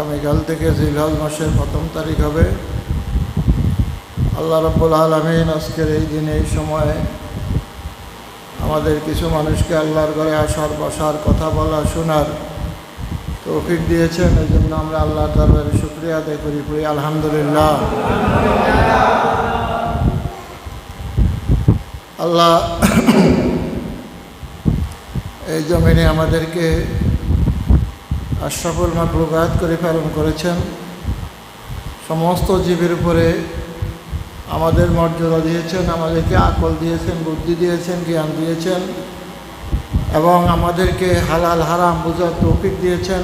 আগামীকাল থেকে জিলহজ মাসের প্রথম তারিখ হবে। আল্লাহ রব্বুল আলমিন আজকের এই দিনে, এই সময়ে আমাদের কিছু মানুষকে আল্লাহর ঘরে আসার, বসার, কথা বলা শোনার তৌফিক দিয়েছেন। এই জন্য আমরা আল্লাহর দরবারে শুক্রিয়া আদায় করি করি আলহামদুলিল্লাহ। আল্লাহ এই জমিনে আমাদেরকে আশরাফুল মাকলুকাত করে পালন করেছেন। সমস্ত জীবের উপরে আমাদের মর্যাদা দিয়েছেন, আমাদেরকে আকল দিয়েছেন, বুদ্ধি দিয়েছেন, জ্ঞান দিয়েছেন এবং আমাদেরকে হালাল, হারাম বোঝার তৌফিক দিয়েছেন।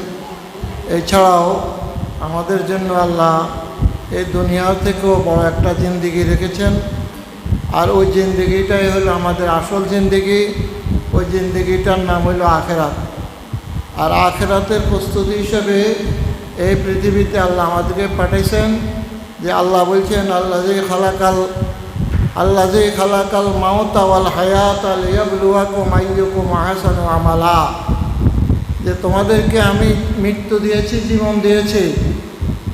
এছাড়াও আমাদের জন্য আল্লাহ এই দুনিয়া থেকেও বড় একটা জিন্দিগি রেখেছেন। আর ওই জিন্দিগিটাই হলো আমাদের আসল জিন্দিগি। ওই জিন্দিগিটার নাম হলো আখেরাত। আর আখেরাতের প্রস্তুতি হিসেবে এই পৃথিবীতে আল্লাহ আমাদেরকে পাঠাইছেন যে আল্লাহ বলছেন আল্লাহ যে খালাকাল আল্লাহ যে খালাকাল মাউত আওয়াল হায়াত আল ইয়াবলুয়াকো মাইয়ুকো মাহাসানু আমালা। যে তোমাদেরকে আমি মৃত্যু দিয়েছি, জীবন দিয়েছি।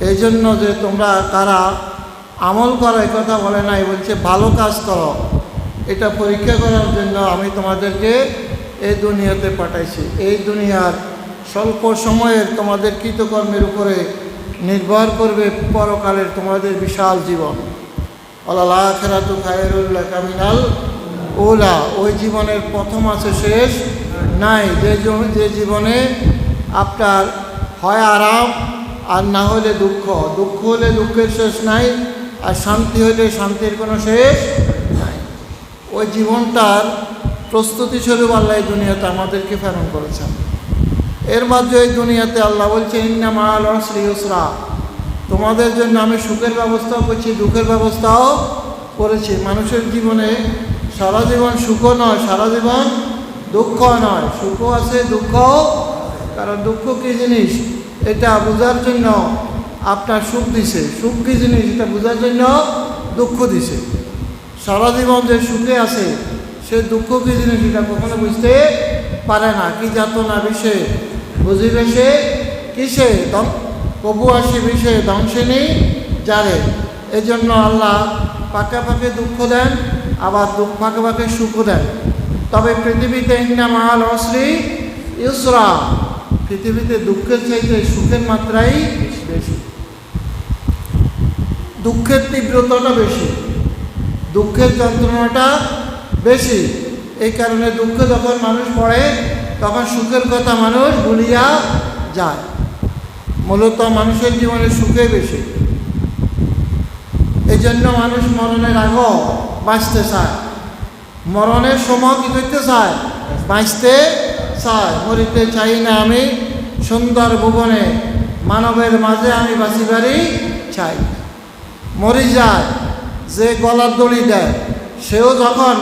এই জন্য যে তোমরা কারা আমল করো এই কথা বলে নাই, বলছে ভালো কাজ করো। এটা পরীক্ষা করার জন্য আমি তোমাদেরকে এই দুনিয়াতে পাঠাইছি। এই দুনিয়ার স্বল্প সময়ের তোমাদের কৃতকর্মের উপরে নির্ভর করবে পরকালের তোমাদের বিশাল জীবন। কামিনাল ওলা ওই জীবনের প্রথম আছে শেষ নাই। যে যে জীবনে আপনার হয় আরাম আর না হলে দুঃখ। দুঃখ হলে দুঃখের শেষ নাই আর শান্তি হলে শান্তির কোনো শেষ নাই। ওই জীবনটার প্রস্তুতি স্বরূপ আল্লাহ দুনিয়াতে আমাদেরকে প্রেরণ করেছেন। এর মাঝে এই দুনিয়াতে আল্লাহ বলছে, ইন্না মাল শ্রী উসরা তোমাদের জন্য আমি সুখের ব্যবস্থাও করছি, দুঃখের ব্যবস্থাও করেছি। মানুষের জীবনে সারা জীবন সুখও নয়, সারা জীবন দুঃখ নয়। সুখও আছে, দুঃখও কারণ দুঃখ কী জিনিস? এটা বোঝার জন্য আপনার সুখ দিছে। সুখ কী জিনিস? এটা বোঝার জন্য দুঃখ দিছে। সারা জীবন যে সুখে আছে, সে দুঃখ কী জিনিস? এটা কখনো বুঝতে পারে না। কি যাতনা বিষে বুঝিবে সে কিসে কবু আসি বিষে দংশিনী জানে এই জন্য আল্লাহ পাকে পাকে দুঃখ দেন, আবার দুঃখ পাকে পাকে সুখও দেন। তবে পৃথিবীতে ইন্না মাহাল অশ্রী ইউসরা। পৃথিবীতে দুঃখের চাইতে সুখের মাত্রাই বেশি। দুঃখের তীব্রতাটা বেশি, দুঃখের যন্ত্রণাটা বেশি। এই কারণে দুঃখ যখন মানুষ পড়ে তখন সুখের কথা মানুষ ভুলিয়া যায়। মূলত মানুষের জীবনে সুখে বেশি। এই জন্য মানুষ মরণের আগেও বাঁচতে চায়। মরণের সময় কী করতে চায়? বাঁচতে চায়। মরিতে চাই না আমি। সুন্দর ভুবনে, মানবের মাঝে আমি বাঁচিবারই চাই। মরি যায়, যে গলার দড়ি দেয়, সেও যখন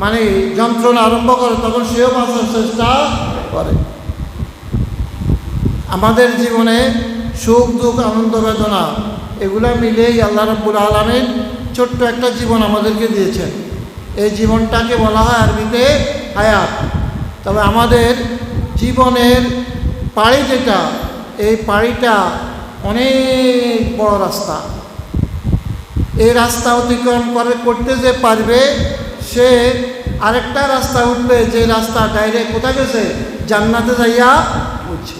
মানে যন্ত্রণা আরম্ভ করে, তখন সেও বাঁচার চেষ্টা করে। আমাদের জীবনে সুখ, দুঃখ, আনন্দ, বেদনা, এগুলো মিলেই আল্লাহ রব্বুল আলমের ছোট্ট একটা জীবন আমাদেরকে দিয়েছেন। এই জীবনটাকে বলা হয় আরবিতে হায়াত। তবে আমাদের জীবনের পাড়ি যেটা, এই পাড়িটা অনেক বড় রাস্তা। এই রাস্তা অতিক্রম করে, করতে যে পারবে সে আরেকটা রাস্তা উঠবে, যে রাস্তা ডাইরেক্ট কোথায় গেছে? জান্নাতে যাইয়া উঠছে।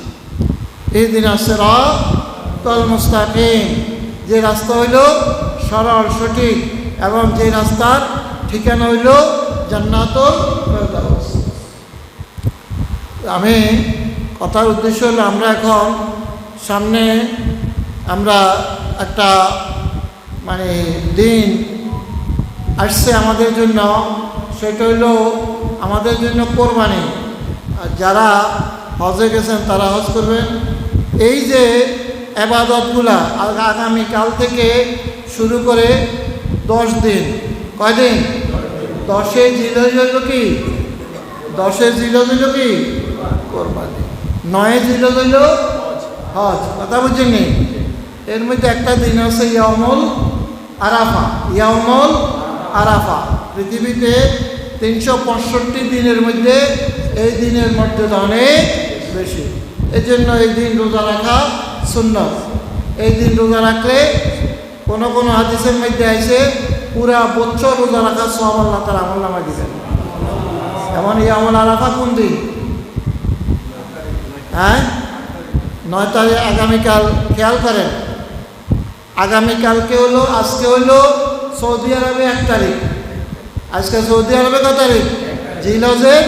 এই দিন আসছে তল মুস্তাকিম। যে রাস্তা হইল সরল, সঠিক এবং যে রাস্তার ঠিকানা হইল ফেরদাউস। আমি কথার উদ্দেশ্য হলো, আমরা এখন সামনে আমরা একটা মানে দিন আসছে আমাদের জন্য, সেটা হইল আমাদের জন্য কোরবানি। যারা হজে গেছেন, তারা হজ করবেন। এই যে আবাদতগুলা আগ- আগামীকাল থেকে শুরু করে দশ দিন। কয়দিন দশে জিল হইল কি? দশে জিল হইল কি? কোরবানি। নয়ে জিল হইল হজ। কথা বুঝছেন এর মধ্যে একটা দিন আছে ইয়ামুল আরাফা। ইয়ামুল আরাফা। পৃথিবীতে তিনশো পঁয়ষট্টি দিনের মধ্যে এই দিনের মর্যাদা অনেক বেশি। এই জন্য এই দিন রোজা রাখা শূন্য এই দিন রোজা রাখলে কোনো কোনো হাদিসের মধ্যে আছে, পুরা বছর রোজা রাখার সব আল্লাহ তার আমল নামা দিবেন। এমন এই আমল আরাফা কোন দিন? হ্যাঁ? নয় তারিখ আগামীকাল, খেয়াল করেন। আগামীকালকে হলো, আজকে হলো সৌদি আরবে এক তারিখ। আজকে সৌদি আরবে কত তারিখ? জিলজের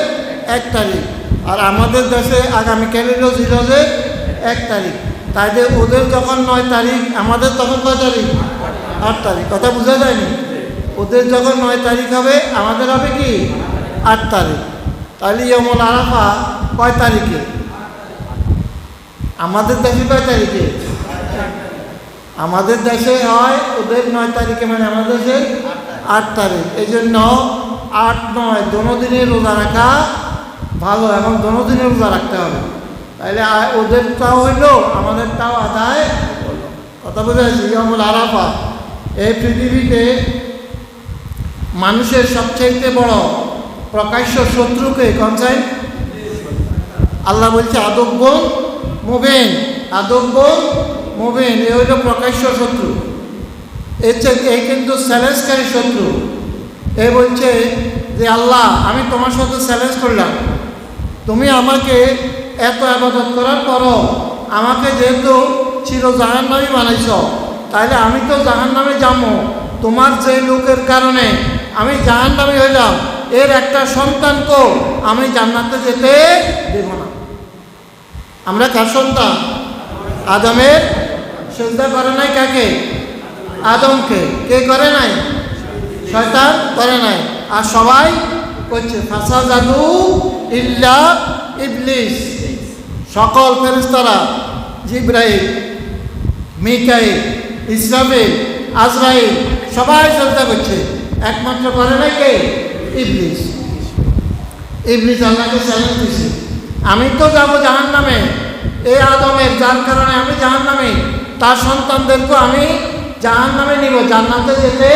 এক তারিখ। আর আমাদের দেশে আগামীকাল হলো জিলজের এক তারিখ। তাইদের ওদের যখন নয় তারিখ, আমাদের তখন কয় তারিখ? আট তারিখ। কথা বোঝা যায়নি? ওদের যখন নয় তারিখ হবে, আমাদের হবে কি? আট তারিখ। তাহলে ইয়মল আরাফা কয় তারিখে? আমাদের দেশে কয় তারিখে? আমাদের দেশে হয় ওদের নয় তারিখে মানে আমাদের দেশে আট তারিখ। এই জন্য আট, নয় দোনো দিনে রোজা রাখা ভালো এবং দোনো রোজা রাখতে হবে। তাইলে আ- ওদেরটাও হইল আমাদেরটাও আদায় কথা বোঝা যাচ্ছে আরাফা এই পৃথিবীতে মানুষের সবচাইতে বড় প্রকাশ্য শত্রুকে কনসাইন আল্লাহ বলছে, আদব্য মুবেন আদব্য মুবেন এ হইল প্রকাশ্য শত্রু। চেয়ে এই কিন্তু চ্যালেঞ্জকারী শত্রু। এ বলছে যে, আল্লাহ, আমি তোমার সাথে চ্যালেঞ্জ করলাম। তুমি আমাকে এত আবাদত করার পরও আমাকে যেহেতু চির জাহান নামে বানাইছ তাহলে আমি তো জাহান নামে যাব তোমার যে লোকের কারণে আমি জাহান নামে হইলাম, এর একটা সন্তানকেও আমি জান্নাতে যেতে দেব না। আমরা কার সন্তান? আদমের শ্রদ্ধা করে নাই কাকে? আদমকে। কে করে নাই? শয়তান করে নাই। আর সবাই করছে, ফাঁসা জাদু ইল্লা ইবলিস। সকল ফেরিস্তারা জিব্রাহিম মিকাইল, ইসরাফিল, আজরাইল, সবাই শ্রদ্ধা করছে। একমাত্র করে নাই কে? ইবলিস। ইবলিস আল্লাহকে চ্যালেঞ্জ দিছে। আমি তো যাব জাহান নামে এই আদমের, যার কারণে আমি জাহান নামে তার সন্তানদেরকে আমি জাহান নামে নিব। জান্নাতে যেতে